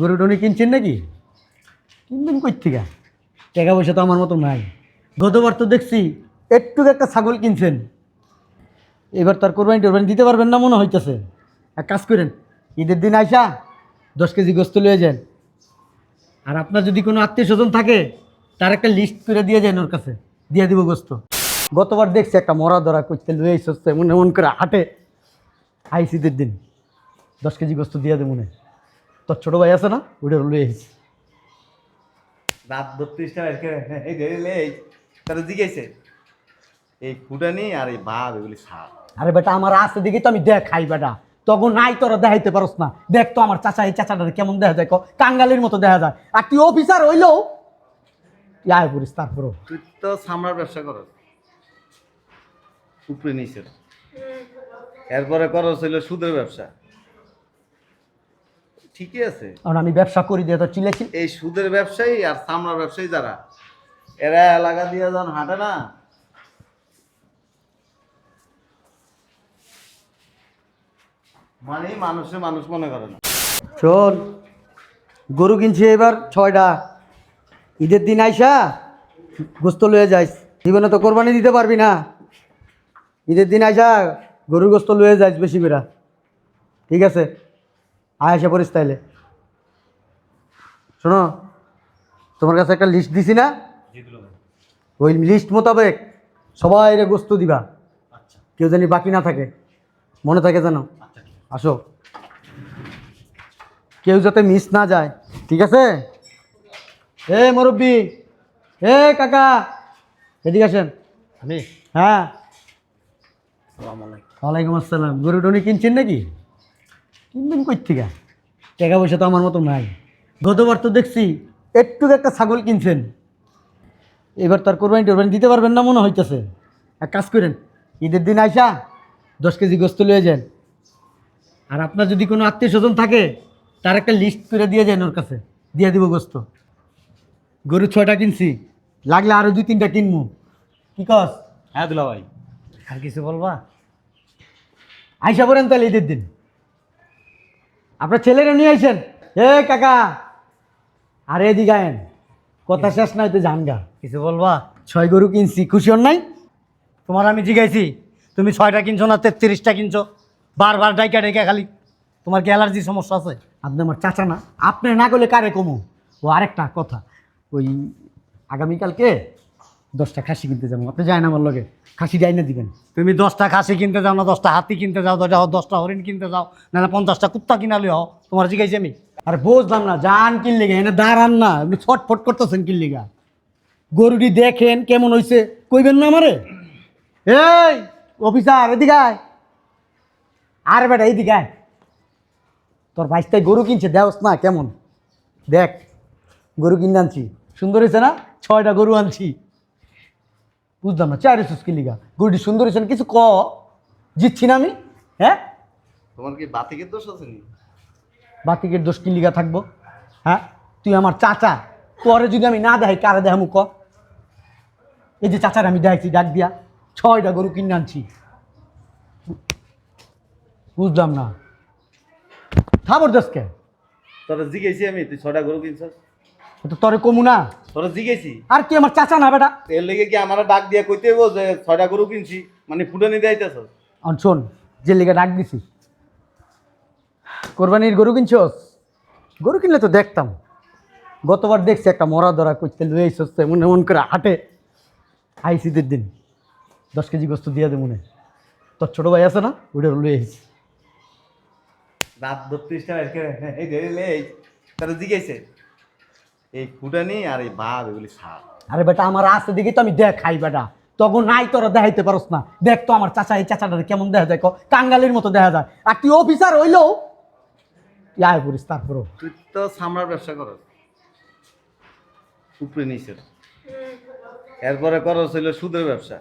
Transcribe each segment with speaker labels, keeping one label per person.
Speaker 1: গরু টনি কিনছেন নাকি? কিনবেন কই থেকে? টাকা পয়সা তো আমার মতো নাই। গতবার তো দেখছি একটু একটা ছাগল কিনছেন। এবার তার কোরবানি টোরবানি দিতে পারবেন না মনে হইতেছে। এক কাজ করেন, ঈদের দিন আইসা দশ কেজি গোস্ত লয়ে যান। আর আপনার যদি কোনো আত্মীয় স্বজন থাকে, তার একটা লিস্ট করে দিয়ে যান ওর কাছে। দিয়ে দিব গোস্ত। গতবার দেখছি একটা মরা ধরা করতে লয়ে এসছে, মনে মন করে হাটে। আইস ঈদের দিন। দশ কেজি গোস্ত দিয়ে দে মনে তোর ছোট ভাই আছে না? ওটা লয়ে এসেছি
Speaker 2: রাত বত্রিশটা লেই তারা জিজ্ঞাসে এই ফুটানি আর এই বাপ এগুলি সাপ
Speaker 1: আরে বেটা আমার আছে দেখি তো আমি দেখ খাই বেটা। তখন নাই তোরা দেখাইতে পারস না। দেখ তো আমার চাচা এই চাচাটা কেমন দেখা যায় ক, কাঙ্গালির মতো দেখা যায়। আর তুই অফিসার হইলেও তুই আয় করিস তারপরও।
Speaker 2: তুই তো সামরার ব্যবসা করো উপরে নিচে। এরপরে করো ছিল সুদের ব্যবসা। ঠিকই আছে।
Speaker 1: কারণ আমি ব্যবসা করি দিয়ে তো চিলেছি
Speaker 2: এই সুদের ব্যবসায়ী আর সামরার ব্যবসায়ী যারা এরা এলাকা দিয়ে যখন হাঁটে না মানে মানুষে মানুষ মনে করে না।
Speaker 1: শোন গরু কিনছি এবার ছয়টা। ঈদের দিন আইসা গোস্ত লয়ে যাইস। জীবনে তো কোরবানি দিতে পারবি না। ঈদের দিন আইসা গরুর গোস্ত লয়ে যাইস বেশি বেড়া ঠিক আছে? আয়সা পড়িস তাইলে। শোনো তোমার কাছে একটা লিস্ট দিছি না? ওই লিস্ট মোতাবেক সবাই রে গোস্ত দিবা। কেউ জানি বাকি না থাকে। মনে থাকে যেন। আসো। কেউ যাতে মিস না যায় ঠিক আছে? এ মুরব্বি। এ কাকা। এদিকে আসেন।
Speaker 2: আমি?
Speaker 1: হ্যাঁ। ওয়ালাইকুম আসসালাম। গরু টনি কিনছেন নাকি? কিনবেন কই থেকে? টাকা পয়সা তো আমার মতো নাই। গতবার তো দেখছি একটু একটা ছাগল কিনছেন। এবার তার কোরবানি টোরবানি দিতে পারবেন না মনে হইতেছে। এক কাজ করেন ঈদের দিন আইসা দশ কেজি গোস্ত লয়ে যান। আর আপনার যদি কোনো আত্মীয় স্বজন থাকে তার একটা লিস্ট করে দিয়ে যান ওর কাছে। দিয়ে দিব গোস্ত। গরু ছয়টা কিনছি লাগলে আরও দুই তিনটা কিনবো কি কস?
Speaker 2: হ্যাঁ দুলা ভাই
Speaker 1: আর কিছু বলবা? আইসা পড়েন তাহলে ঈদের দিন। আপনার ছেলেরা নিয়ে আইসেন এ কাকা আরে এদিকে আয়েন। কথা শেষ নাই তো জান জানগা।
Speaker 3: কিছু বলবা?
Speaker 1: ছয় গরু কিনছি খুশি হন নাই?
Speaker 3: তোমার আমি জিগাইছি তুমি ছয়টা কিনছো না তেত্রিশটা কিনছো? বারবার ডাইকা ডাইকা খালি। তোমার কি অ্যালার্জি সমস্যা আছে?
Speaker 1: আপনি আমার চাচা না। আপনি না করলে কারে কমু? ও আরেকটা কথা ওই আগামীকালকে দশটা খাসি কিনতে যাব। আপনি যায় না আমার লগে। খাসি যাই না দিবেন।
Speaker 3: তুমি দশটা খাসি কিনতে যাও না, দশটা হাতি কিনতে যাও, দশটা দশটা হরিণ কিনতে যাও, নাহলে পঞ্চাশটা কুত্তা কিনা লিও তোমার জিজ্ঞাসি আমি।
Speaker 1: আরে বুঝলাম না, যান কিনলে গে এনে দাঁড়ান না আপনি ছটফট করতেছেন কিনলে গা গরুটি দেখেন কেমন হইছে, কইবেন না আমারে? এই, অফিসার, এদিকে আয়। আর বেটা এইদিকে আয়। তোর বাইশটায় গরু কিনছে, দেওস না, কেমন? দেখ, গরু কিনে আনছি। সুন্দর হয়েছে না? ছয়টা গরু আনছি। বুঝলাম না চার এসেছিস কিনলিগা গরুটি সুন্দর হয়েছে কিছু ক? জিতছি না আমি? হ্যাঁ?
Speaker 2: তোমার কি বাতিকের দোষ আছে নি?
Speaker 1: বাতিকের দোষ কি লিগা থাকব? হ্যাঁ? তুই আমার চাচা পরে যদি আমি না দেখাই কারে দেখামু ক? এই যে চাচার আমি দেখছি ডাক দিয়া ছয়টা গরু কিনে আনছি। বুঝলাম না। থাবর দোষকে
Speaker 2: তোরা জিগেছি আমি তুই ছটা গরু কিনছস?
Speaker 1: তো তরে কমু না
Speaker 2: তোরা জিজ্ঞেসি
Speaker 1: আর তুই আমার চাচা না বেটা
Speaker 2: এর লেগে কি আমার ডাক দিয়া কইতে হইব যে ছয়টা গরু কিনছি মানে ফুটানি দেয়াইতেছস
Speaker 1: আর শোন যে লিগা ডাক দিছি কোরবানির গরু কিনছস গরু কিনলে তো দেখতাম গতবার দেখছি একটা মরা ধরা করতে লুয়ে এসছে মনে মন করে হাটে আইসিদের দিন দশ কেজি গোস্ত দিয়ে দে মনে তোর ছোটো ভাই আছে না ওটা লুয়ে এসেছি
Speaker 2: রাত বত্রিশটা তারা জিজ্ঞাসে এই ফুটানি আর এই বাপ এগুলি সাপ।
Speaker 1: আরে বেটা আমার আছে দেখি তো আমি দেখ খাই বেটা। তখন নাই তোরা দেখাইতে পারস না। দেখ তো আমার চাচা এই চাচাটা কেমন দেখা যায় কাঙ্গালির মতো দেখা যায়। আর তুই অফিসার হইলেও আয় করিস তারপরও।
Speaker 2: তুই তো সামরার ব্যবসা করস। উপরে নিচে। এরপরে করো ছিল সুদের ব্যবসা।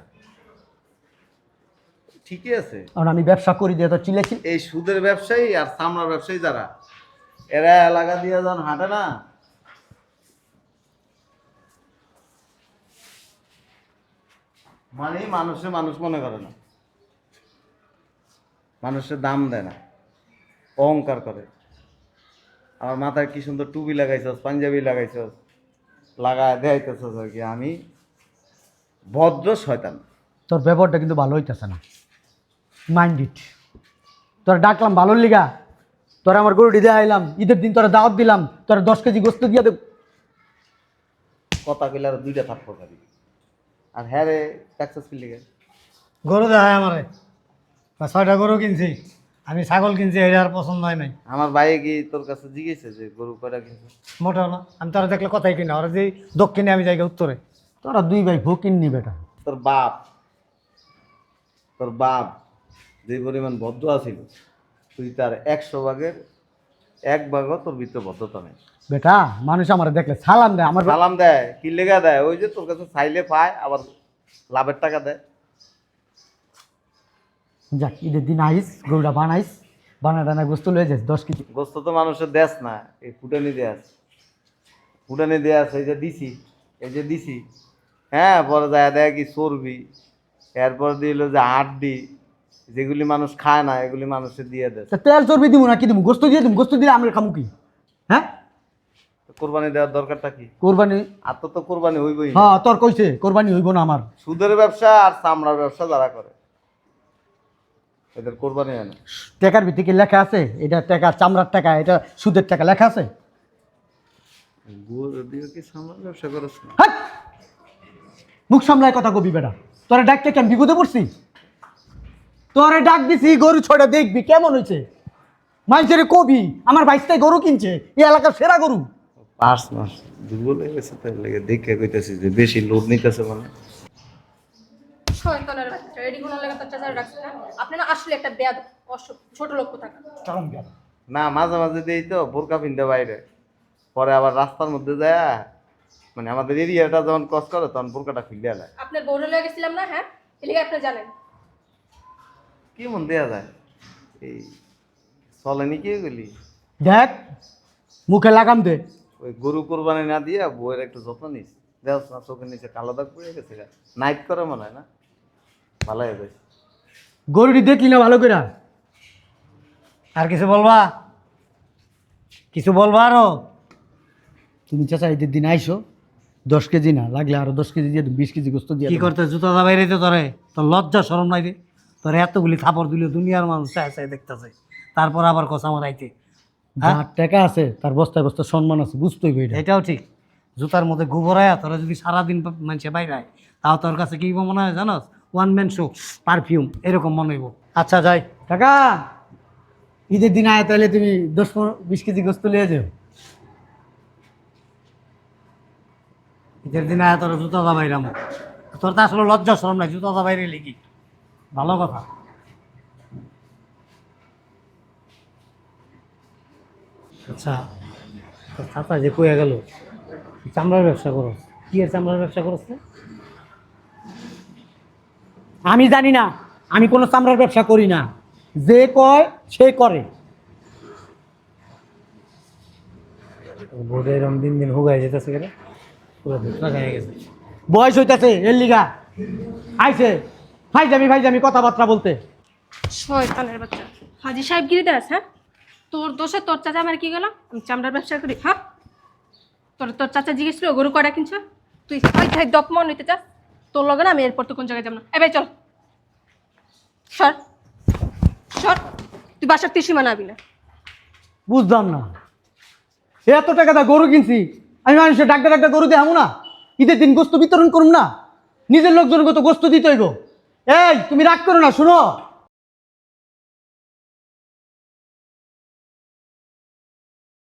Speaker 2: ঠিকই আছে।
Speaker 1: কারণ আমি ব্যবসা করি দিয়ে তো চিলেছি
Speaker 2: এই সুদের ব্যবসায়ী আর সামরার ব্যবসায়ী যারা এরা এলাকা দিয়ে যখন হাঁটে না মানে মানুষে মানুষ মনে করে না। মানুষের দাম দেয় না অহংকার করে। আমার মাথায় কি সুন্দর টুপি লাগাইছস পাঞ্জাবি লাগাইছস লাগায় দেখাইতেছস আর কি। আমি ভদ্র শয়তান।
Speaker 1: তোর ব্যাপারটা কিন্তু ভালো হইতেছে না। মাইন্ড ইট তোরা ডাকলাম ভালোর লিগা। তোরা আমার গরুটি দিয়ে আইলাম ঈদের দিন তোরা দাওয়াত দিলাম তোরা দশ কেজি গোস্ত দিয়ে দেব।
Speaker 2: কথা কইলে আর দুইটা থাপ্পড় খাবি। আর হ্যাঁ রে সাকসেসফুল লিগে
Speaker 3: গরু দেখায় আমারে। ছয়টা গরু কিনছি। আমি ছাগল কিনছি এটা আর পছন্দ হয় নাই।
Speaker 2: আমার ভাই কি তোর কাছে জিজ্ঞেসে যে গরু কয়টা কিনছে?
Speaker 3: মোটেও না। আমি তারা দেখলে কথাই কিনা ওরা যে দক্ষিণে আমি যাই উত্তরে।
Speaker 1: তোরা দুই ভাই ভোকিন নি বেটা।
Speaker 2: তোর বাপ তোর বাপ যে পরিমাণ ভদ্র আছিল তুই তার একশো ভাগের এক ভাগও তোর ভিতরে ভদ্রতা নেই।
Speaker 1: বেটা মানুষ আমার দেখলে সালাম দেয় আমার
Speaker 2: সালাম দেয় কি লেগা দেয়? ওই যে তোর কাছে চাইলে পায় আবার লাভের টাকা দেয়।
Speaker 1: যাক ঈদের দিন আইস গরুটা বানাইস বানা দানা গোস্ত লয়ে যাস দশ কেজি।
Speaker 2: গোস্ত তো মানুষের দেশ না এই ফুটানি দেয়াস ফুটানি দেয়াস এই যে দিছি এই যে দিছি। হ্যাঁ পরে যায় দেয় কি চর্বি এরপর দিল যে হাড্ডি যেগুলি মানুষ খায় না এগুলি মানুষের দিয়ে দেয়।
Speaker 1: তেল চর্বি দিব না কি দিব গোস্ত দিয়ে দিব গোস্ত দিলে আমরা খামু কি?
Speaker 2: কোরবানি দেওয়ার দরকারটা কি?
Speaker 1: কোরবানি।
Speaker 2: আর তো তো কোরবানি হইবই
Speaker 1: হ্যাঁ তোর কইছে কোরবানি হইব না আমার।
Speaker 2: সুদের ব্যবসা আর চামড়ার ব্যবসা যারা করে এদের কোরবানি হয় না।
Speaker 1: টাকার ভিত্তিকে লেখা আছে? এটা টাকা চামড়ার টাকা এটা সুদের টাকা লেখা আছে?
Speaker 2: গুড় দিয়ে কি চামড়ার ব্যবসা করছ না?
Speaker 1: হাট! মুখ সামলায় কথা কবি বেটা। তোরা ডাকতে কেন বিপদে পড়ছি? তোরে ডাক দিছি গরু ছয়টা দেখবি কেমন হয়েছে মানুষের কবি আমার বাইশটাই গরু কিনছে এই এলাকার সেরা গরু।
Speaker 2: পাঁচ মাস দুর্বল হয়ে গেছে তাই লাগে দেখে কইতাছি যে বেশি লোড নিতেছে মানে।
Speaker 4: শয়তানের বাচ্চা রেডি কোনো লেগে তার চাচারা রাখছে না। আপনি না আসলে একটা বেয়াদ ছোট লোক থাকা
Speaker 2: না মাঝে মাঝে দেই তো বোরকা পিনতে বাইরে। পরে আবার রাস্তার মধ্যে যায় মানে আমাদের এরিয়াটা যখন ক্রস করে তখন বোরকাটা খুলে আলায়
Speaker 4: আপনার গৌরে লেগে গেছিলাম না হ্যাঁ? এলিগে আপনি জানেন।
Speaker 2: কি মন দেয়া যায়? এই চলেনি কি এগুলি?
Speaker 1: দেখ মুখে লাগাম দে।
Speaker 2: ওই গরু কোরবানি না দিয়ে বইয়ের একটু যত্ন নিস। দেখ না চোখের নিচে কালো দাগ পড়ে গেছে নাইট করে মনে হয় না? ভালো হয়ে যায়
Speaker 1: গরুটি দেখলি না ভালো করে
Speaker 3: আর কিছু বলবা? কিছু বলবা আরও?
Speaker 1: তুমি চাচা ঈদের দিন আইসো। দশ কেজি না লাগলে আরও দশ কেজি দিয়ে বিশ কেজি গোস্ত দিয়ে
Speaker 3: কি। করতে জুতা দা বাইরে তোরে? তোর লজ্জা সরম নাই রে তোর এতগুলি থাপড় দিল দুনিয়ার মানুষ চাই চাই দেখতেছে তারপর আবার কষা মারাইতে হ্যাঁ?
Speaker 1: যার টাকা আছে তার বস্তায় বস্তায় সম্মান আছে বুঝতেই হইবে এটা।
Speaker 3: এটাও ঠিক। জুতার মধ্যে গোবরায়া তোরা যদি সারাদিন মানুষে বাইরায় তাও তোর কাছে কি মনে হয় জানোস? ওয়ান ম্যান শো পারফিউম এরকম মনে হইব। আচ্ছা যাই।
Speaker 1: টাকা ঈদের দিন আয় তাহলে তুমি দশ পনেরো বিশ কেজি গোস্ত লিয়ে যাও।
Speaker 3: ঈদের দিনে আয় তোরা জুতা দা বাইরাম তোর তো আসলে লজ্জা সরম নাই জুতা দা বাইরে লিখি ভালো কথা। আচ্ছা চাচা যে কয়ে গেল চামড়ার ব্যবসা করো। কি এর চামড়ার ব্যবসা করছ?
Speaker 1: আমি জানি না আমি কোনো চামড়ার ব্যবসা করি না। যে কয় সে করে।
Speaker 3: বোর্ডে এরকম দিন দিন হুগাই যেতেছে গেলে পুরো ধুতরা খাই গেছে।
Speaker 1: বয়স হইতাছে এর লিগা। আইছে ভাইজামি ভাইজামি কথাবার্তা বলতে।
Speaker 4: শয়তানের বাচ্চা। হাজি সাহেব গিরি দাস হ্যাঁ? তোর দোষে তোর চাচা আমার কি গেল? আমি চামড়ার ব্যবসা করি। হ্যাঁ তোর তোর চাচা জিজ্ঞেস ছিল গরু কয়টা কিনছ? তুই, ওই থাই দপমন নিতে চাস? তোর লগে না আমি এরপর তো কোন জায়গায় যাব না। এবার চল। সর। সর। তুই বাসার ত্রিসীমা নাবি না।
Speaker 1: বুঝলাম না। এত টাকা দা গরু কিনছি, আমি মানুষের ডাক্তার ডাক্তার গরু দেখাবো না। ঈদের দিন গোস্ত বিতরণ করুম না। নিজের লোকজনকে তো গোস্ত দিতে হইব। এই, তুমি রাগ করো না, শুনো।